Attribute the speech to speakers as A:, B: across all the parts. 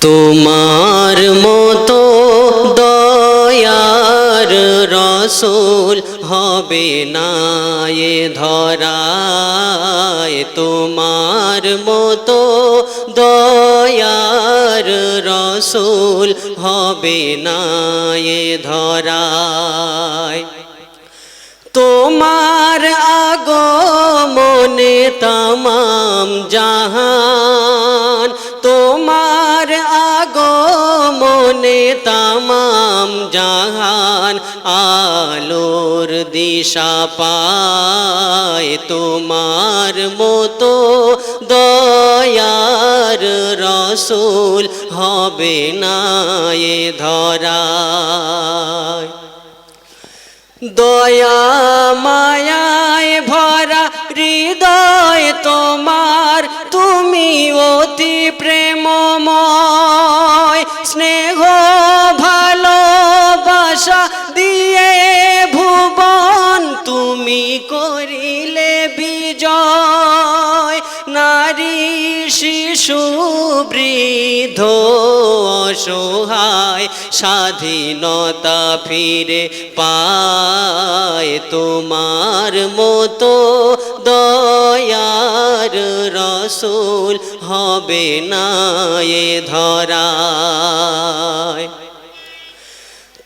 A: তোমার মতো দয়ার রসুল হবে না এ ধরায়। তোমার মতো দয়ার রসুল হবে না এ ধরায়। তোমার আগমনে তামাম জাহান তামাম জাহান আলোর দিশা পায় তোমার মতো দয়ার রসুল হবে না এ ধরায়। দয়া মায়ায় ভরা হৃদয় তোমার, তুমি অতি প্রেমময়, স্নেহ ভালোবাসা দিয়ে ভুবন তুমি করিলে বিজয়। নারী, শিশু, বৃদ্ধ, অসহায়, স্বাধীনতা ফিরে পায় তোমার মতো দয়ার রসুল হবে না এ ধরায়।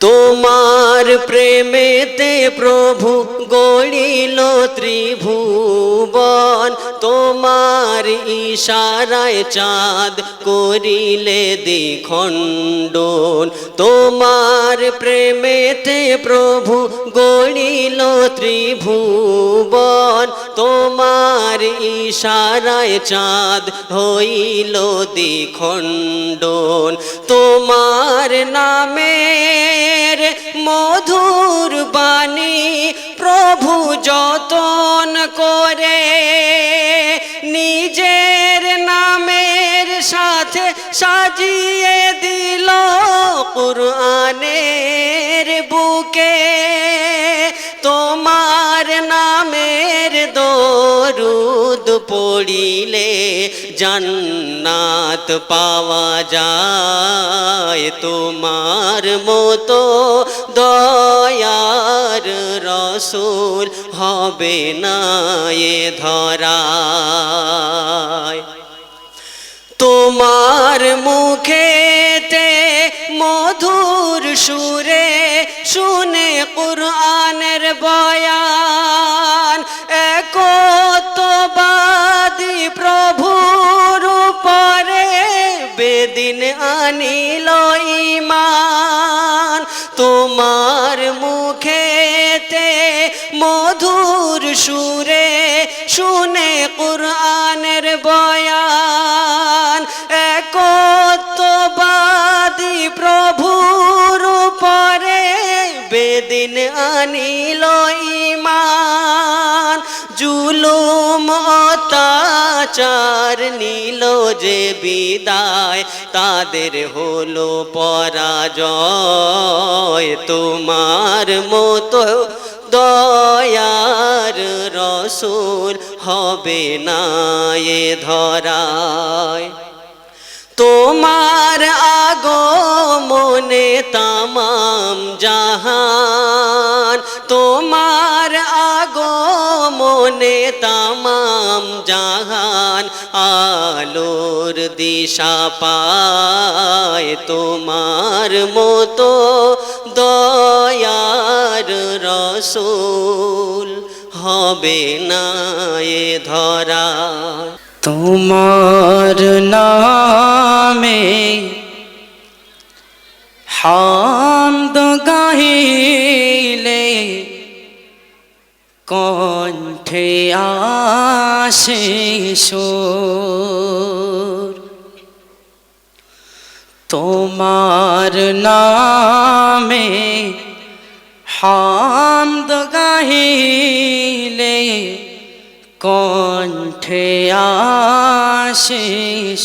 A: তোমার প্রেমেতে প্রভু গড়িল ত্রিভুবন তোমার ইশারায় চাঁদ করিলে দ্বিখণ্ডন। তোমার প্রেমেতে প্রভু গড়িল ত্রিভুবন। তোমার ইশারায় চাঁদ হইল দ্বিখণ্ডন। তোমার নামের মধুর বাণী প্রভু যতন সাজিয়ে দিল কুরআনের বুকে। তোমার নামের দরুদ পড়িলে জান্নাত পাওয়া যায়। তোমার মতো দয়ার রসুল হবে না এ ধরায়। তোমার মুখেতে মধুর সুরে শুনে কুরআনের বয়ান, একতবাদী প্রভুর উপরে বেদিন আনিল ইমান তোমার মুখেতে মধুর সুরে শুনে অত্যাচার নিল যে বিদায়, তাদের হলো পরাজয়। তোমার মতো দয়ার রসুল হবে না এ ধরায়। তোমার আগমনে তামাম জাহান, তোমার আগমনে তামাম দিশা পায় তোমার মতো দয়ার রসুল হবে না ধরা।
B: তোমার নামে হামদ গাহিলে কণ্ঠে আসে সুর। তোমার নামে হামদ গাহিলে কণ্ঠে আসে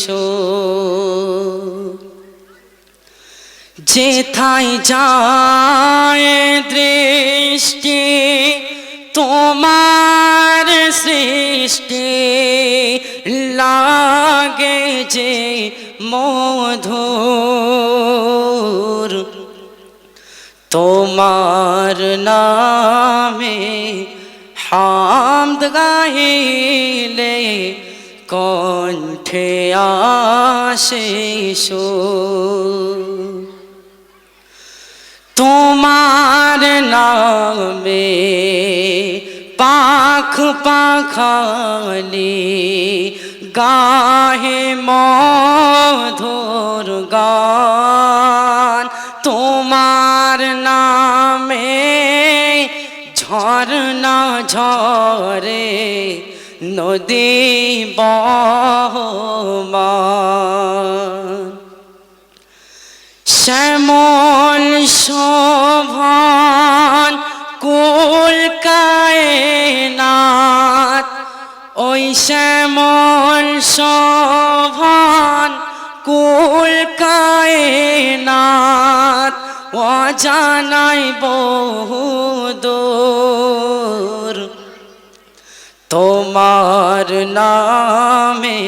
B: সুর। যেথায় যায় দৃষ্টি তোমার সৃষ্টি লাগে যে মধুর তোমার নামে হামদ গাইলে কণ্ঠে আসে সুর। তোমার নামে পাখ পাখালি গাহে মধুর গান তোমার নামে ঝরনা ঝরে নদী বহমান। শ্যামল শোভন কুল কায়নাত ওই শ্যামল শোভন কুল কায়নাত অজানাই বহুদূর তোমার নামে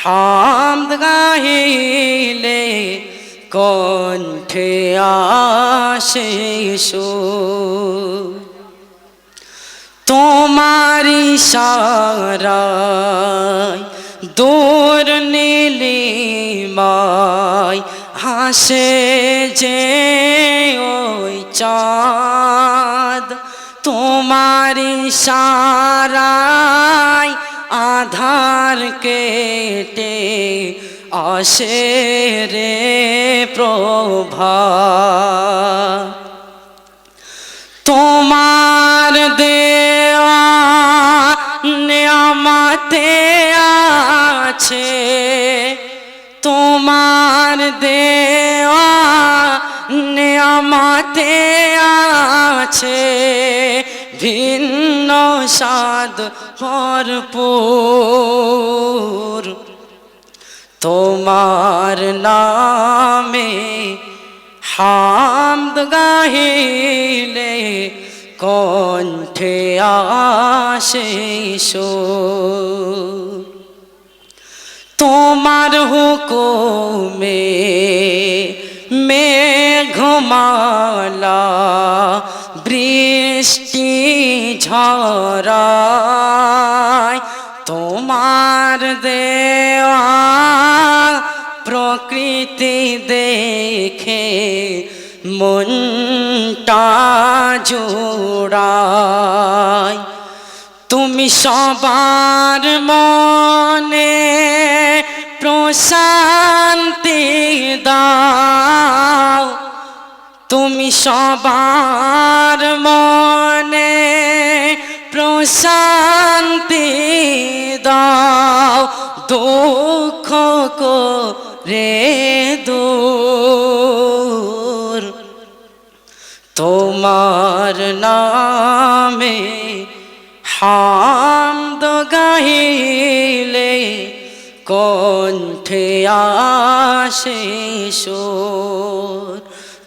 B: হামদ গাইলে কণ্ঠে আসে। তোমার ইশারায় দূর নীলিমায় হাসে যে ওই চাঁদ। তোমার ইশারায় আধার কেটে আসে রে প্রভা। তোমার দেওয়া নিয়ামতে আছে তোমার দেওয়া নিয়ামতে আছে। ভিন্ন স্বাদ ভরপুর। তোমার নামে হামদ গাহিলে কণ্ঠে আসে। তোমার হুকুমে মেঘমালা বৃষ্টি ঝরায় তোমার দেওয়া প্রকৃতি দেখে মনটা জোড়ায়। তুমি সবার মনে প্রশান্তি দাও। তুমি সবার মনে প্রশান্তি দাও। দুঃখ রে তোমার নামে হামদ গাইলে কণ্ঠে আসে সুর,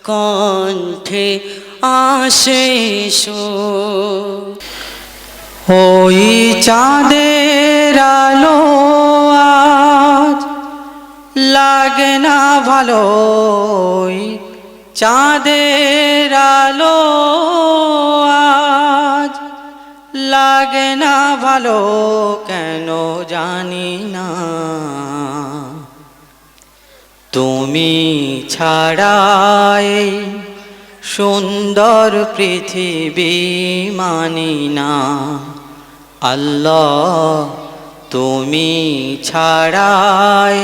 B: কণ্ঠে আসে সুর।
C: ওই চাঁদের আলো আজ লাগে না ভালো ওই চাঁদের আলো আজ লাগে না ভালো, কেন জানি না। তুমি ছাড়াই সুন্দর পৃথিবী মানি না। আল্লাহ, তুমি ছাড়াই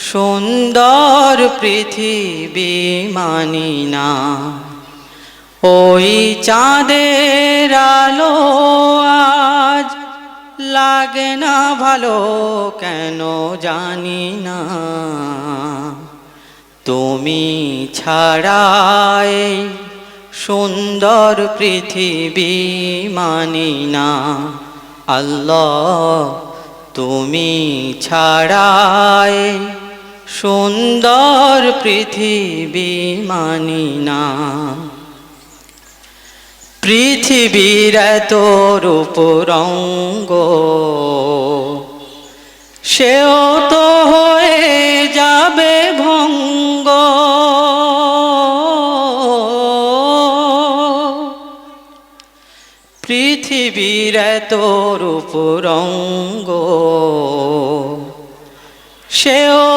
C: সুন্দর পৃথিবী মানি না। ওই চাঁদের আলো আজ লাগে না ভালো, কেন জানি না। তুমি ছাড়াই সুন্দর পৃথিবী মানি না। আল্লাহ, তুমি ছাড়াই সুন্দর পৃথিবী মানি না। পৃথিবীর এত রূপরঙ্গ সেও তো হয়ে যাবে ভঙ্গ। পৃথিবীর তোর রঙ্গ, সেও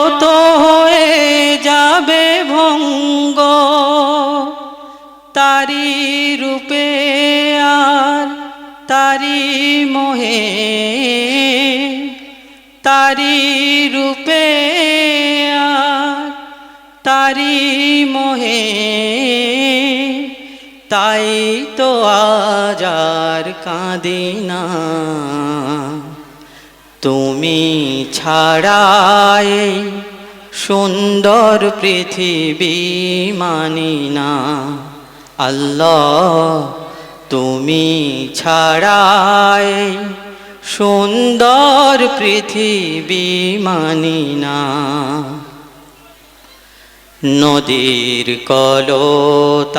C: তারি মোহে, তারি রূপে তারি মোহে, তাই তো আজার কাঁদিনা তুমি ছাড়াই সুন্দর পৃথিবী মানি না। আল্লাহ তুমি ছাড়াই সুন্দর পৃথিবী মানি না। নদীর কলতান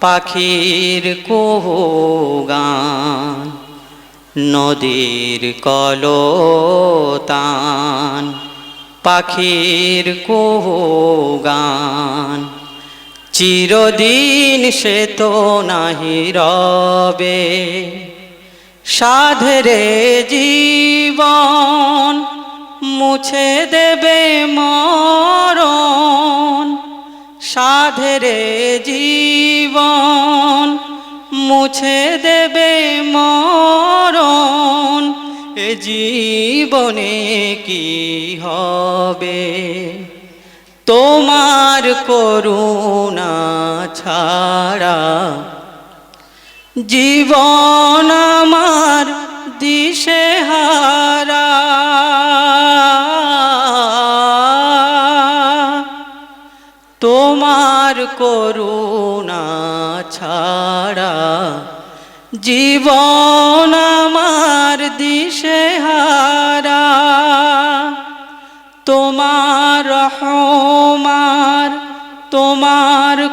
C: পাখির কোগান নদীর কলতান পাখির কোগান চিরদিন সে তো নাহি রবে। সাধরে জীবন, মুছে দেবে মরণ। সাধরে জীবন, মুছে দেবে মরণ। এ জীবনে কি হবে? তোমার করুণা ছাড়া জীবন আমার দিশে হারা। তোমার করুণা ছাড়া জীবন আমার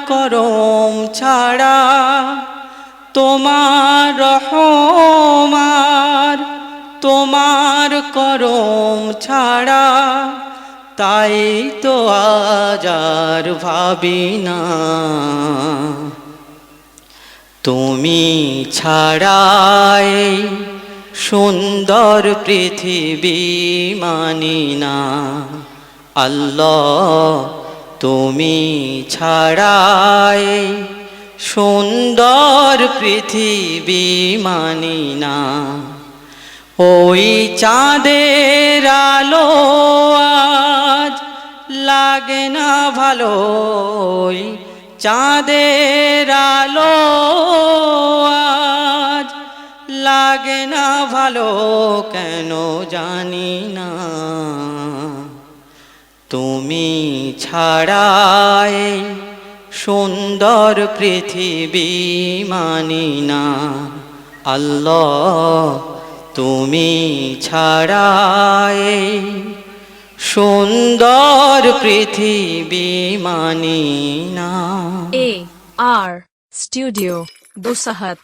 C: করম ছাড়া তোমার রহমার তোমার করম ছাড়া, তাই তো আজার ভাবি না। তুমি ছাড়াই সুন্দর পৃথিবী মানি না। আল্লাহ তুমি ছাড়াই সুন্দর পৃথিবী মানি না। ওই চাঁদের আলো আজ লাগে না ভালো। ওই চাঁদের আলো আজ লাগে না ভালো, কেন জানি না। তুমি ছাড়াই সুন্দর পৃথিবী মানি না। আল্লাহ, তুমি ছাড়াই সুন্দর পৃথিবী মানি না।
D: A R Studio Busahat